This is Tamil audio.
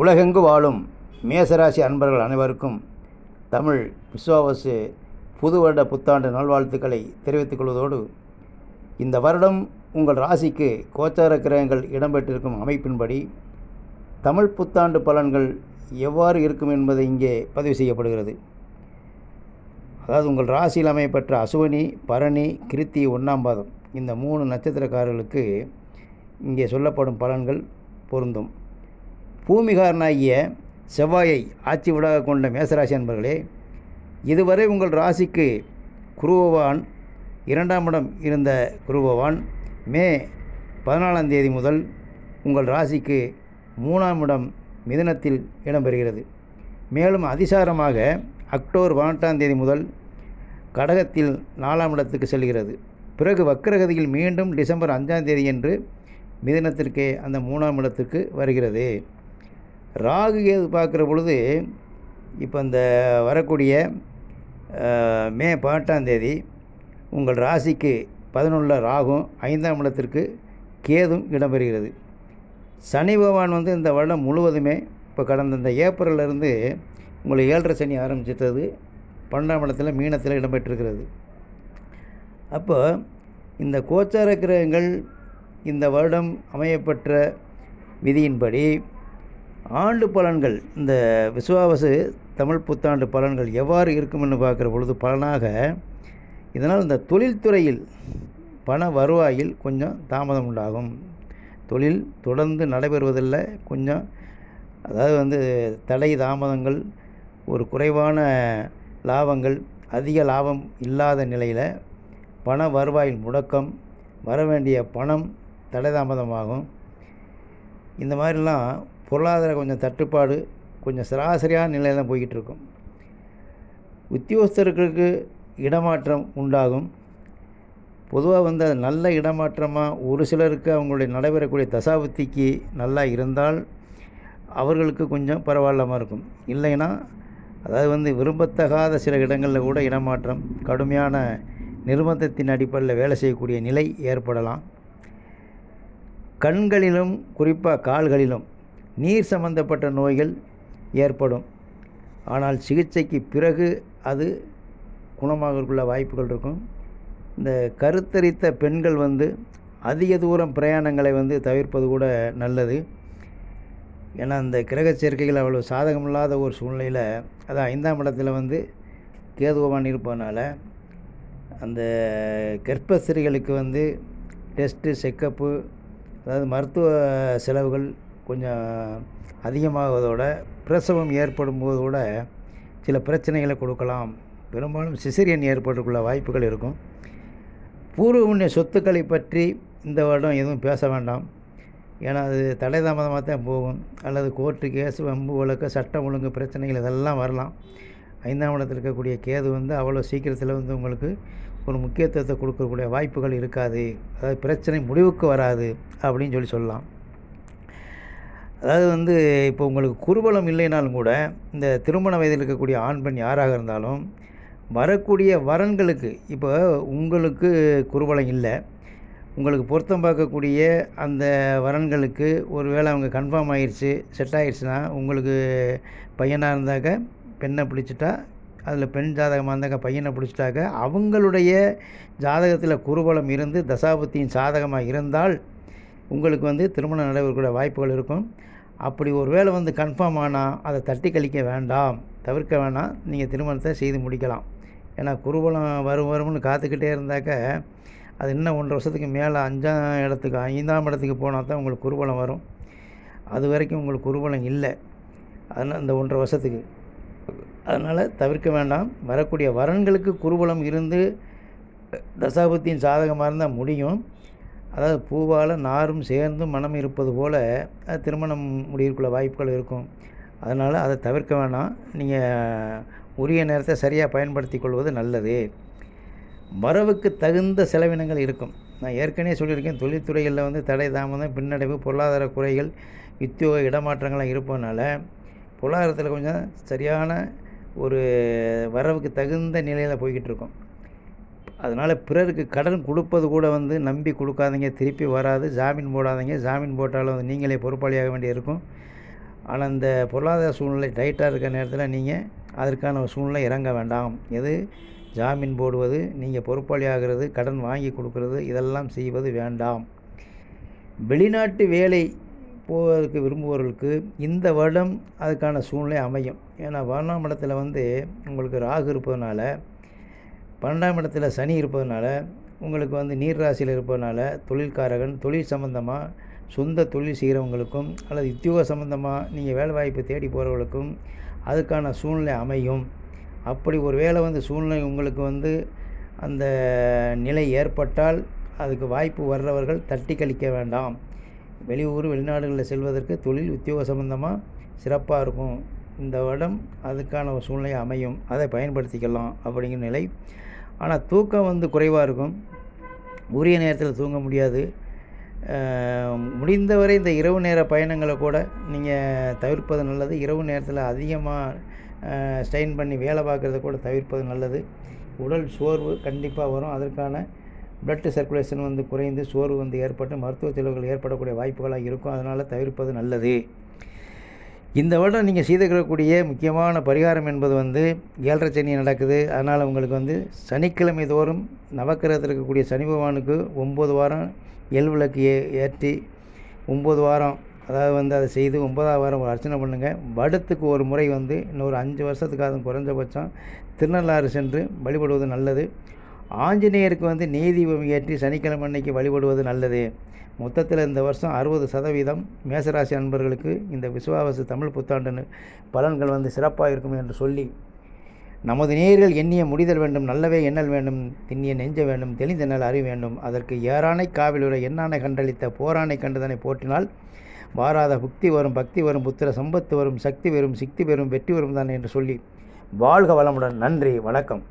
உலகெங்கு வாழும் மேசராசி அன்பர்கள் அனைவருக்கும் தமிழ் விஸ்வாவசு புது வருட புத்தாண்டு நல்வாழ்த்துக்களை தெரிவித்துக் கொள்வதோடு இந்த வருடம் உங்கள் ராசிக்கு கோச்சார கிரகங்கள் இடம்பெற்றிருக்கும் அமைப்பின்படி தமிழ் புத்தாண்டு பலன்கள் எவ்வாறு இருக்கும் என்பது இங்கே பதிவு செய்யப்படுகிறது. அதாவது உங்கள் ராசியில் அமையப்பெற்ற அசுவனி பரணி கிருத்தி ஒன்றாம் பாதம் இந்த மூணு நட்சத்திரக்காரர்களுக்கு இங்கே சொல்லப்படும் பலன்கள் பொருந்தும். பூமிகாரனாகிய செவ்வாயை ஆட்சி விடாக கொண்ட மேசராசி அன்பர்களே இதுவரை உங்கள் ராசிக்கு குருபவான் இரண்டாம் இடம் இருந்த குருபவான் மே பதினாலாம் தேதி முதல் உங்கள் ராசிக்கு மூணாம் இடம் மிதனத்தில் இடம்பெறுகிறது மேலும் அதிசாரமாக அக்டோபர் பதினெட்டாம் தேதி முதல் கடகத்தில் நாலாம் இடத்துக்கு செல்கிறது. பிறகு வக்கரகதியில் மீண்டும் டிசம்பர் அஞ்சாம் தேதி என்று மிதுனத்திற்கே அந்த மூணாம் இடத்துக்கு வருகிறது. ராகு கேது பார்க்குற பொழுது இப்போ இந்த வரக்கூடிய மே பதினெட்டாம் தேதி உங்கள் ராசிக்கு பதினொன்றில் ராகும் ஐந்தாம் இடத்திற்கு கேதும் இடம்பெறுகிறது. சனி பகவான் வந்து இந்த வருடம் முழுவதுமே இப்போ கடந்த இந்த ஏப்ரல்லேருந்து உங்களை ஏழரை சனி ஆரம்பிச்சிட்டது பன்னெண்டாம் இடத்துல மீனத்தில் இடம்பெற்றிருக்கிறது. அப்போ இந்த கோச்சார கிரகங்கள் இந்த வருடம் அமையப்பெற்ற விதியின்படி ஆண்டு பலன்கள் இந்த விசுவாவசு தமிழ் புத்தாண்டு பலன்கள் எவ்வாறு இருக்கும்னு பார்க்குற பொழுது பலனாக இதனால் இந்த தொழில்துறையில் பண வருவாயில் கொஞ்சம் தாமதம் உண்டாகும். தொழில் தொடர்ந்து நடைபெறுவதில் கொஞ்சம் அதாவது வந்து தடை தாமதங்கள் ஒரு குறைவான லாபங்கள் அதிக லாபம் இல்லாத நிலையில் பண வருவாயில் முடக்கம் வர வேண்டிய பணம் தடை தாமதமாகும். இந்த மாதிரிலாம் பொருளாதார கொஞ்சம் தட்டுப்பாடு கொஞ்சம் சராசரியான நிலையில் தான் போய்கிட்டு இருக்கும் உத்தியோகஸ்தர்களுக்கு இடமாற்றம் உண்டாகும். பொதுவாக வந்து அது நல்ல இடமாற்றமாக ஒரு சிலருக்கு அவங்களுடைய நடைபெறக்கூடிய தசாபுத்திக்கு நல்லா இருந்தால் அவர்களுக்கு கொஞ்சம் பரவாயில்லாமல் இருக்கும். இல்லைன்னா அதாவது வந்து விரும்பத்தகாத சில இடங்களில் கூட இடமாற்றம் கடுமையான நிர்பந்தத்தின் அடிப்படையில் வேலை செய்யக்கூடிய நிலை ஏற்படலாம். கண்களிலும் குறிப்பாக கால்களிலும் நீர் சம்பந்தப்பட்ட நோய்கள் ஏற்படும். ஆனால் சிகிச்சைக்கு பிறகு அது குணமாகறதுக்குள்ள வாய்ப்புகள் இருக்கும். இந்த கருத்தரித்த பெண்கள் வந்து அதிக தூரம் பிரயாணங்களை வந்து தவிர்ப்பது கூட நல்லது. ஏன்னா அந்த கிரக சேர்க்கைகள் அவ்வளோ சாதகமில்லாத ஒரு சூழ்நிலையில் அது ஐந்தாம் இடத்துல வந்து கேதுவான் இருப்பதனால அந்த கர்ப்பஸ்திரிகளுக்கு வந்து டெஸ்ட்டு செக்கப்பு அதாவது மருத்துவ செலவுகள் கொஞ்சம் அதிகமாவதோட பிரசவம் ஏற்படும் போது கூட சில பிரச்சனைகளை கொடுக்கலாம். பெரும்பாலும் சிசிரியன் ஏற்படுறதுக்குள்ள வாய்ப்புகள் இருக்கும். பூர்வ புண்ணிய சொத்துக்களை பற்றி இந்த வருடம் எதுவும் பேச வேண்டாம். ஏன்னா அது தடை தாமதமாக தான் போகும். அல்லது கோர்ட்டு கேஸ் வம்பு வழக்கு சட்டம் ஒழுங்கு பிரச்சனைகள் இதெல்லாம் வரலாம். ஐந்தாம் இடத்தில் இருக்கக்கூடிய கேது வந்து அவ்வளோ சீக்கிரத்தில் வந்து உங்களுக்கு ஒரு முக்கியத்துவத்தை கொடுக்கக்கூடிய வாய்ப்புகள் இருக்காது. அதாவது பிரச்சனை முடிவுக்கு வராது அப்படின்னு சொல்லி சொல்லலாம். அதாவது வந்து இப்போ உங்களுக்கு குருபலம் இல்லைனாலும் கூட இந்த திருமண வயதில் இருக்கக்கூடிய ஆண் பெண் யாராக இருந்தாலும் வரக்கூடிய வரன்களுக்கு இப்போ உங்களுக்கு குருபலம் இல்லை. உங்களுக்கு பொருத்தம் பார்க்கக்கூடிய அந்த வரன்களுக்கு ஒரு வேளை அவங்க கன்ஃபார்ம் ஆயிடுச்சு செட் ஆயிடுச்சுன்னா உங்களுக்கு பையனாக இருந்தாக்க பெண்ணை பிடிச்சிட்டா அதில் பெண் ஜாதகமாக இருந்தாக்க பையனை பிடிச்சிட்டாக்க அவங்களுடைய ஜாதகத்தில் குருபலம் இருந்து தசாபுத்தியின் சாதகமாக இருந்தால் உங்களுக்கு வந்து திருமணம் நடைபெறக்கூடிய வாய்ப்புகள் இருக்கும். அப்படி ஒரு வேளை வந்து கன்ஃபார்ம் ஆனால் அதை தட்டி கழிக்க வேண்டாம். தவிர்க்க வேணாம். நீங்கள் திருமணத்தை செய்து முடிக்கலாம். ஏன்னா குருபலம் வரும் வரும்னு காத்துக்கிட்டே இருந்தாக்க அது இன்னும் ஒன்றரை வருஷத்துக்கு மேலே அஞ்சாம் இடத்துக்கு ஐந்தாம் இடத்துக்கு போனால் தான் உங்களுக்கு குருபலம் வரும். அது வரைக்கும் உங்களுக்கு குருபலம் இல்லை. அதனால் இந்த ஒன்றரை வருஷத்துக்கு. அதனால் தவிர்க்க வேண்டாம். வரக்கூடிய வரன்களுக்கு குருபலம் இருந்து தசாபுத்தியின் சாதகமாக இருந்தால் முடியும். அதாவது பூவால் நாரும் சேர்ந்து மனம் இருப்பது போல் அது திருமணம் முடியறதுக்குள்ள வாய்ப்புகள் இருக்கும். அதனால் அதை தவிர்க்க வேணாம். நீங்கள் உரிய நேரத்தை சரியாக பயன்படுத்தி கொள்வது நல்லது. வரவுக்கு தகுந்த செலவினங்கள் இருக்கும். நான் ஏற்கனவே சொல்லியிருக்கேன் தொழில்துறைகளில் வந்து தடை தாமதம் பின்னடைவு பொருளாதார குறைகள் உத்தியோக இடமாற்றங்கள்லாம் இருப்பதனால பொருளாதாரத்தில் கொஞ்சம் சரியான ஒரு வரவுக்கு தகுந்த நிலையில் போய்கிட்டு இருக்கோம். அதனால் பிறருக்கு கடன் கொடுப்பது கூட வந்து நம்பி கொடுக்காதீங்க திருப்பி வராது. ஜாமீன் போடாதீங்க. ஜாமீன் போட்டாலும் வந்து நீங்களே பொறுப்பாளியாக வேண்டியிருக்கும். ஆனால் இந்த பொருளாதார சூழ்நிலை டைட்டாக இருக்கிற நேரத்தில் நீங்கள் அதற்கான சூழ்நிலை இறங்க வேண்டாம். எது? ஜாமீன் போடுவது நீங்கள் பொறுப்பாளி ஆகிறது கடன் வாங்கி கொடுக்கறது இதெல்லாம் செய்வது வேண்டாம். வெளிநாட்டு வேலை போவதற்கு விரும்புபவர்களுக்கு இந்த வருடம் அதுக்கான சூழ்நிலை அமையும். ஏன்னா வருணாமடத்தில் வந்து உங்களுக்கு ராகு இருப்பதனால பன்னெண்டாம் இடத்துல சனி இருப்பதனால உங்களுக்கு வந்து நீர் ராசியில் இருப்பதனால தொழில்காரகன் தொழில் சம்மந்தமாக சொந்த தொழில் செய்கிறவங்களுக்கும் அல்லது உத்தியோக சம்மந்தமாக நீங்கள் வேலை வாய்ப்பு தேடி போகிறவங்களுக்கும் அதுக்கான சூழ்நிலை அமையும். அப்படி ஒரு வேளை வந்து சூழ்நிலை உங்களுக்கு வந்து அந்த நிலை ஏற்பட்டால் அதுக்கு வாய்ப்பு வர்றவர்கள் தட்டி கழிக்க வேண்டாம். வெளியூர் வெளிநாடுகளில் செல்வதற்கு தொழில் உத்தியோக சம்மந்தமாக சிறப்பாக இருக்கும். இந்த வருடம் அதுக்கான ஒரு சூழ்நிலை அமையும். அதை பயன்படுத்திக்கலாம் அப்படிங்கிற நிலை. ஆனால் தூக்கம் வந்து குறைவாக இருக்கும். உரிய நேரத்தில் தூங்க முடியாது. முடிந்தவரை இந்த இரவு நேர பயணங்களை கூட நீங்கள் தவிர்ப்பது நல்லது. இரவு நேரத்தில் அதிகமாக ஸ்ட்ரெயின் பண்ணி வேலை பார்க்குறத கூட தவிர்ப்பது நல்லது. உடல் சோர்வு கண்டிப்பாக வரும். அதற்கான பிளட் சர்க்குலேஷன் வந்து குறைந்து சோர்வு வந்து ஏற்பட்டு மருத்துவ செலவுகள் ஏற்படக்கூடிய வாய்ப்புகளாக இருக்கும். அதனால் தவிர்ப்பது நல்லது. இந்த வருடம் நீங்கள் செய்துக்கிறக்கூடிய முக்கியமான பரிகாரம் என்பது வந்து ஏழரை சனி நடக்குது. அதனால் உங்களுக்கு வந்து சனிக்கிழமை தோறும் நவக்கிரகத்தில் இருக்கக்கூடிய சனி பகவானுக்கு ஒம்பது வாரம் எல் விளக்கு ஏ ஏற்றி ஒம்பது வாரம் அதாவது வந்து அதை செய்து ஒன்பதாவது வாரம் ஒரு அர்ச்சனை பண்ணுங்கள் வருடத்துக்கு ஒரு முறை வந்து இன்னொரு அஞ்சு வருஷத்துக்காக குறைஞ்சபட்சம் திருநள்ளாறு சென்று வழிபடுவது நல்லது. ஆஞ்சநேயருக்கு வந்து நீதிபம் ஏற்றி சனிக்கிழமை அன்னைக்கு வழிபடுவது நல்லது. மொத்தத்தில் இந்த வருஷம் அறுபது சதவீதம் மேசராசி அன்பர்களுக்கு இந்த விசுவாவசு தமிழ் புத்தாண்டு பலன்கள் வந்து சிறப்பாக இருக்கும் என்று சொல்லி நமது நேயர்கள் எண்ணிய முடிதல் வேண்டும் நல்லவே எண்ணல் வேண்டும் திண்ணிய நெஞ்ச வேண்டும் தெளிந்த நல் அறிவு வேண்டும். அதற்கு ஏறானை காவிலுரை எண்ணானை கண்டளித்த போரானை கண்டதனை போற்றினால் வாராத புக்தி வரும் பக்தி வரும் புத்திர சம்பத்து வரும் சக்தி வரும் சிக்தி பெறும் வெற்றி வரும் தான் என்று சொல்லி வாழ்க வளமுடன். நன்றி வணக்கம்.